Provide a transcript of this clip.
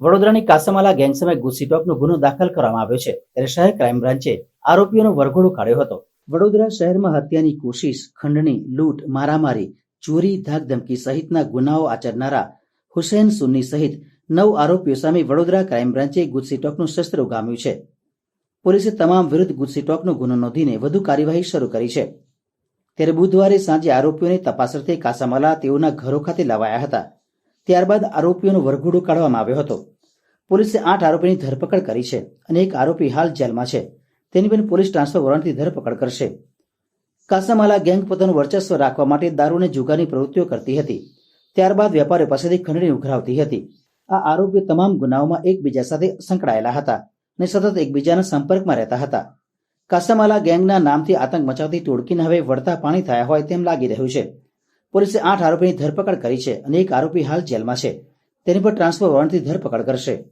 વડોદરાની કાસામાલા ગેંગ સામે ગુસ્સીટોકનો ગુનો દાખલ કરવામાં આવ્યો છે. ત્યારે શહેર ક્રાઇમ બ્રાન્ચે આરોપીઓનો વરઘોડો કાઢ્યો હતો. વડોદરા શહેરમાં હત્યાની કોશિશ, ખંડણી, લૂંટ, મારામારી, ચોરી, ધાકધમકી સહિતના ગુનાઓ આચરનારા હુસેન સુન્ની સહિત નવ આરોપીઓ સામે વડોદરા ક્રાઇમ બ્રાન્ચે ગુસ્સીટોકનું શસ્ત્ર ઉગામ્યું છે. પોલીસે તમામ વિરુદ્ધ ગુજસીટોકનો ગુનો નોંધીને વધુ કાર્યવાહી શરૂ કરી છે. ત્યારે બુધવારે સાંજે આરોપીઓને તપાસ અર્થે કાસામાલા તેઓના ઘરો ખાતે લાવાયા હતા. ત્યારબાદ આરોપીઓનો વરઘોડો કાઢવામાં આવ્યો હતો. પોલીસે આઠ આરોપીની ધરપકડ કરી છે અને એક આરોપી હાલ જેલમાં છે. તેની પણ પોલીસ ટ્રાન્સફર વોરંટથી ધરપકડ કરશે. કાસામાલા ગેંગ પોતાનું વર્ચસ્વ રાખવા માટે દારૂ અને જુગારની પ્રવૃત્તિઓ કરતી હતી. ત્યારબાદ વેપારીઓ પાસેથી ખંડણી ઉઘરાવતી હતી. આ આરોપીઓ તમામ ગુનાઓમાં એકબીજા સાથે સંકળાયેલા હતા અને સતત એકબીજાના સંપર્કમાં રહેતા હતા. કાસામાલા ગેંગના નામથી આતંક મચાવતી ટોળકીને હવે વળતા પાણી થયા હોય તેમ લાગી રહ્યું છે. પોલીસે આઠ આરોપીની ધરપકડ કરી છે અને એક આરોપી હાલ જેલમાં છે. તેની પર ટ્રાન્સફર વોરંટથી ધરપકડ કરશે.